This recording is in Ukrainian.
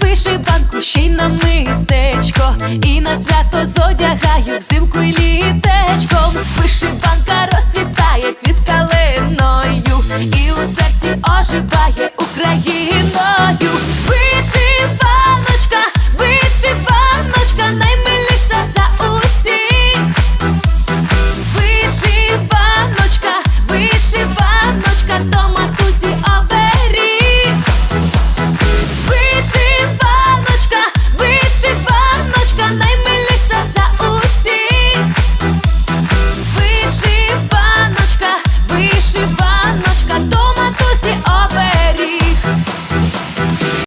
вишиванку, ще й на мистечко, і на свято зодягаю взимку й літечком. Вишиванка роз.